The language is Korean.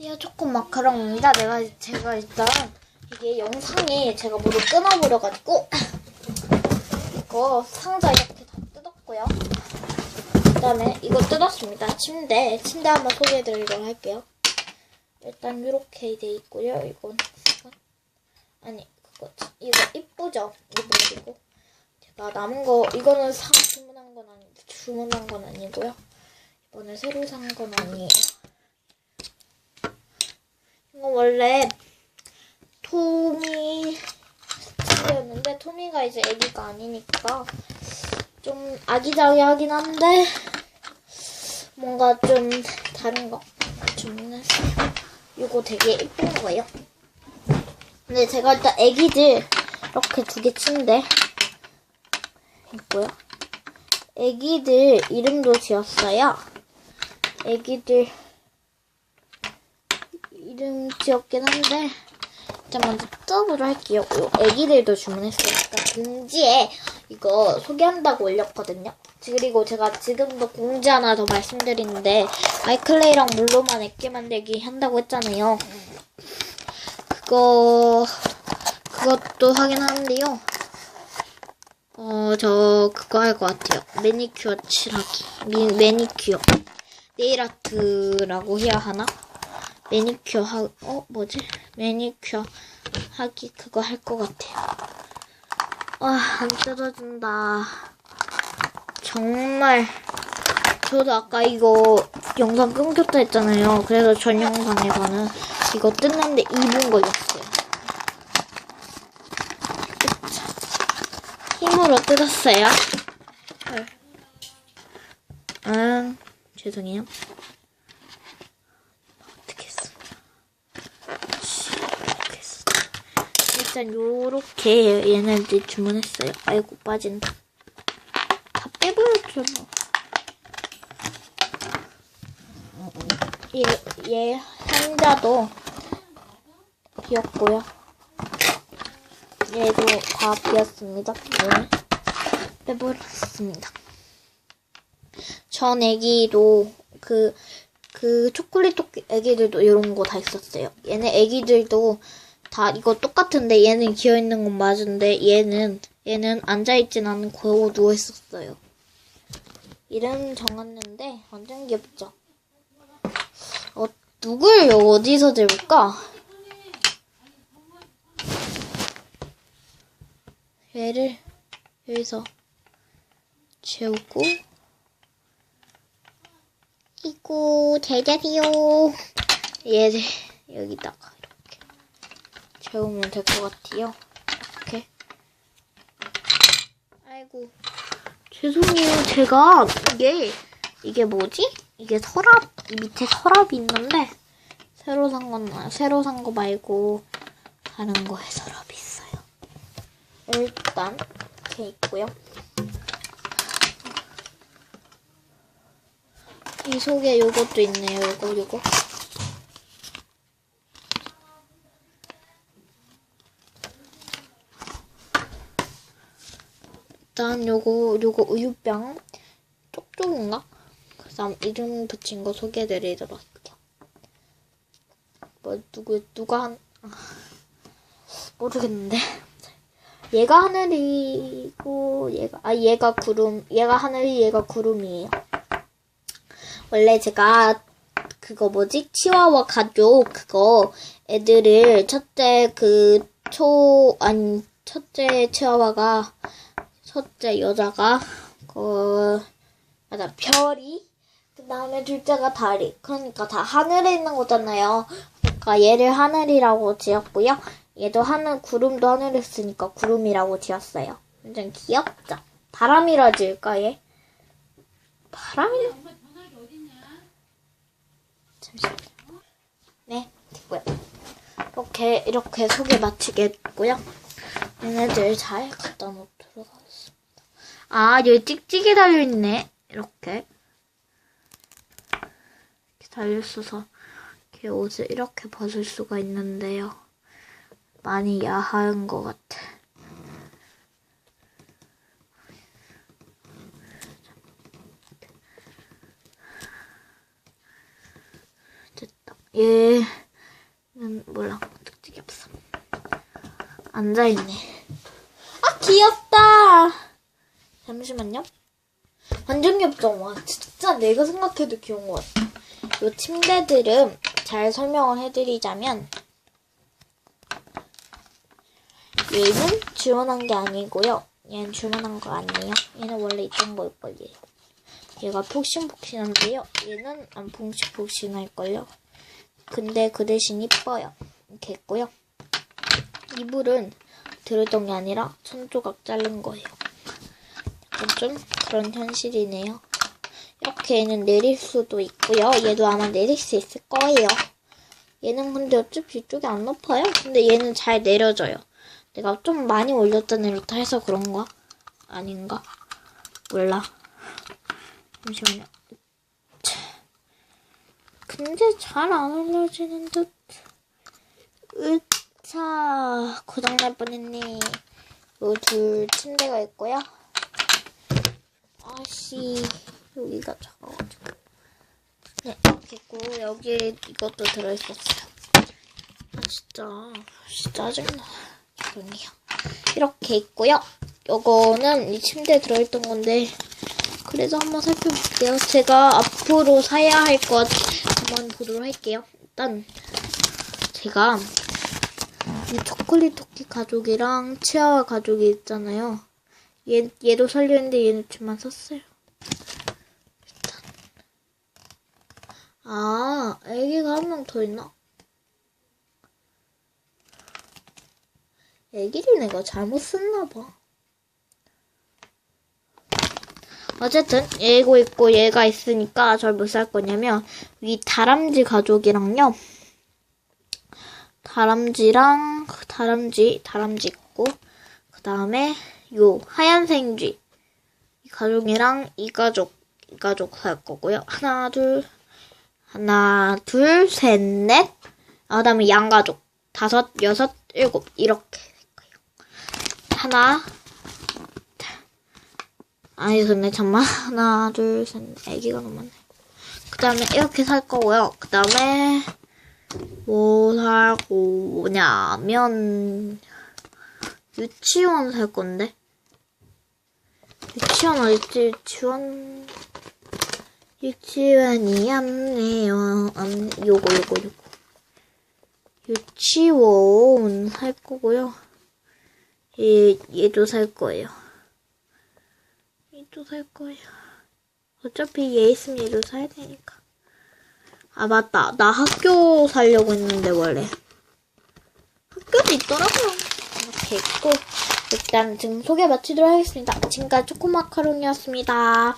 띠아 초코 마카롱입니다. 내가 제가 일단 이게 영상이 제가 뭐로 끊어버려가지고 이거 상자 이렇게 다 뜯었고요. 그다음에 이거 뜯었습니다. 침대 침대 한번 소개해드리도록 할게요. 일단 이렇게 돼 있고요. 이건 아니 그거 이거 이쁘죠? 이거 제가 남은 거 이거는 상 주문한 건 아니 주문한 건 아니고요. 이번에 새로 산 건 아니에요. 원래 토미 친구였는데 토미가 이제 애기가 아니니까 좀 아기자기하긴 한데 뭔가 좀 다른 거 주문했어요. 이거 되게 이쁜 거예요. 근데 제가 일단 애기들 이렇게 두개 침대 있고요. 애기들 이름도 지었어요. 애기들 이름 지었긴 한데 일단 먼저 뜯어보도록 할게요. 요 애기들도 주문했으니까 공지에 이거 소개한다고 올렸거든요. 그리고 제가 지금도 공지 하나 더 말씀드리는데 마이클레이랑 물로만 액기 만들기 한다고 했잖아요. 그거 그것도 하긴 하는데요. 어, 저 그거 할 것 같아요. 매니큐어 칠하기. 미, 매니큐어. 네일 아트라고 해야 하나? 매니큐어 하, 어, 뭐지? 매니큐어 하기 그거 할 것 같아요. 아, 안 뜯어진다. 정말. 저도 아까 이거 영상 끊겼다 했잖아요. 그래서 전 영상에서는 이거 뜯는데 2분 걸렸어요. 힘으로 뜯었어요. 헐. 아, 죄송해요. 어떻게 했어? 이렇게 했어. 일단 요렇게 얘네들 주문했어요. 아이고 빠진다. 다 빼버렸잖아. 얘, 얘 상자도 비었고요. 얘도 다 비었습니다. 네. 빼버렸습니다. 전 애기도 그, 그 초콜릿 토끼 애기들도 이런 거 다 있었어요. 얘네 애기들도 다 이거 똑같은데 얘는 기어 있는 건 맞은데 얘는 얘는 앉아 있진 않고 누워 있었어요. 이름 정했는데 완전 귀엽죠. 어 누굴 어디서 들을까? 얘를 여기서 재우고 이고 잘 자세요. 얘를 여기다가 재우면 될 것 같아요. 이렇게. 아이고 죄송해요. 제가 이게 이게 뭐지? 이게 서랍 밑에 서랍이 있는데 새로 산 건 새로 산 거 말고 다른 거에 서랍이 있어요. 일단 이렇게 있고요. 이 속에 요것도 있네요. 요거 요거. 일단 요거 요거 우유병 쪽쪽인가? 그다음 이름 붙인 거 소개해드리도록 할게요. 뭐 누구 누가 한 아, 모르겠는데. 얘가 하늘이고 얘가 아 얘가 구름 얘가 하늘이 얘가 구름이에요. 원래 제가 그거 뭐지 치와와 가족 그거 애들을 첫째 그 초 아니 첫째 치와와가 첫째 여자가 그 맞아 별이 그 다음에 둘째가 달이 그러니까 다 하늘에 있는 거잖아요. 그러니까 얘를 하늘이라고 지었고요. 얘도 하늘 구름도 하늘에 있으니까 구름이라고 지었어요. 완전 귀엽죠? 바람이라 지을까 얘? 바람이 잠시만요. 네, 됐고요. 이렇게 이렇게 소개 마치겠고요. 얘네들 잘 갖다 놓도록 하겠습니다. 아, 여기 찍찍이 달려있네. 이렇게. 이렇게 달려있어서 이렇게 옷을 이렇게 벗을 수가 있는데요. 많이 야한 것 같아. 됐다. 얘는 몰라 특징이 없어. 앉아 있네. 아 귀엽다. 잠시만요. 완전 귀엽죠? 와 진짜 내가 생각해도 귀여운 것 같아. 이 침대들은 잘 설명을 해드리자면 얘는 주문한 게 아니고요. 얘는 주문한 거 아니에요. 얘는 원래 있던 걸걸요. 얘가 폭신폭신한데요. 얘는 안 폭신폭신할걸요. 근데 그 대신 이뻐요. 이렇게 있고요. 이불은 들었던 게 아니라 천 조각 자른 거예요. 약간 좀 그런 현실이네요. 이렇게 얘는 내릴 수도 있고요. 얘도 아마 내릴 수 있을 거예요. 얘는 근데 어차피 이쪽이 안 높아요. 근데 얘는 잘 내려져요. 내가 좀 많이 올렸다 내렸다 해서 그런가? 아닌가? 몰라. 잠시만요. 차. 근데 잘 안 올려지는 듯. 으 차. 고장날 뻔했네. 요둘 침대가 있고요. 아씨. 여기가 작아가지고. 네, 있고, 여기 이것도 들어있었어요. 아, 진짜. 진짜 짜증나. 그러네요. 이렇게 있고요. 요거는 이 침대에 들어있던 건데, 그래도 한번 살펴볼게요. 제가 앞으로 사야 할 것 한번 보도록 할게요. 일단, 제가 이 초콜릿 토끼 가족이랑 치아와 가족이 있잖아요. 얘, 얘도 살려는데 얘는 줄만 샀어요. 일단. 아, 애기가 한 명 더 있나? 애기를 내가 잘못 썼나봐. 어쨌든 얘고 있고 얘가 있으니까 절 못 살 거냐면 위 다람쥐 가족이랑요. 다람쥐랑 다람쥐 다람쥐 있고 그 다음에 요 하얀 생쥐 이 가족이랑 이 가족 이 가족 살 거고요. 하나 둘 하나 둘 셋 넷. 아, 그다음에 양 가족 다섯 여섯 일곱 이렇게 될 거예요. 하나 아니 근데 잠만 하나 둘셋 애기가 너무 많네. 그 다음에 이렇게 살 거고요. 그 다음에 뭐살 거냐면 유치원 살 건데 유치원 어딨지? 유치원 유치원이 없네요. 없네. 요거 요거 요거 유치원 살 거고요. 얘 얘도 살 거예요. 얘도 살 거예요. 어차피 얘 있으면 얘도 사야 되니까. 아, 맞다. 나 학교 살려고 했는데, 원래. 학교도 있더라고요. 이렇게 있고. 일단 지금 소개 마치도록 하겠습니다. 지금까지 초코마카롱이었습니다.